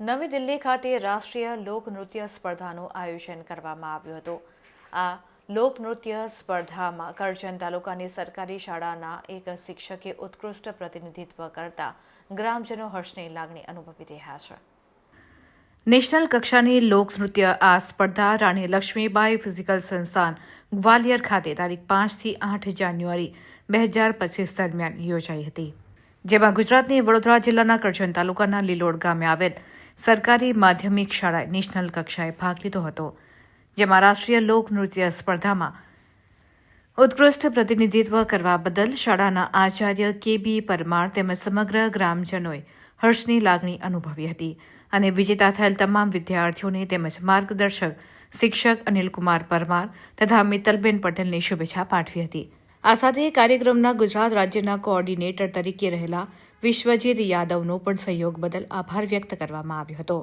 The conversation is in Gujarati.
નવી દિલ્હી ખાતે રાષ્ટ્રીય લોકનૃત્ય સ્પર્ધાનું આયોજન કરવામાં આવ્યું હતું. આ લોકનૃત્ય સ્પર્ધામાં કરજણ તાલુકાની સરકારી શાળાના એક શિક્ષકે ઉત્કૃષ્ટ પ્રતિનિધિત્વ કરતા ગ્રામજનો હર્ષની લાગણી અનુભવી રહ્યા છે. નેશનલ કક્ષાની લોકનૃત્ય આ સ્પર્ધા રાણી લક્ષ્મીબાઈ ફિઝિકલ સંસ્થાન ગ્વાલિયર ખાતે તારીખ પાંચથી આઠ જાન્યુઆરી બે હજાર પચીસ દરમિયાન યોજાઈ હતી, જેમાં ગુજરાતની વડોદરા જિલ્લાના કરજણ તાલુકાના લીલોડ ગામે આવેલ સરકારી માધ્યમિક શાળાએ નેશનલ કક્ષાએ ભાગ લીધો હતો, જેમાં રાષ્ટ્રીય લોકનૃત્ય સ્પર્ધામાં ઉત્કૃષ્ટ પ્રતિનિધિત્વ કરવા બદલ શાળાના આચાર્ય કે બી પરમાર તેમજ સમગ્ર ગ્રામજનોએ હર્ષની લાગણી અનુભવી હતી અને વિજેતા થયેલ તમામ વિદ્યાર્થીઓને તેમજ માર્ગદર્શક, શિક્ષક અનિલકુમાર પરમાર તથા મિત્તલબેન પટેલને શુભેચ્છા પાઠવી હતી. આ સાથે કાર્યક્રમના ગુજરાત રાજ્યના કોઓર્ડિનેટર તરીકે રહેલા વિશ્વજીત યાદવનો પણ સહયોગ બદલ આભાર વ્યક્ત કરવામાં આવ્યો હતો.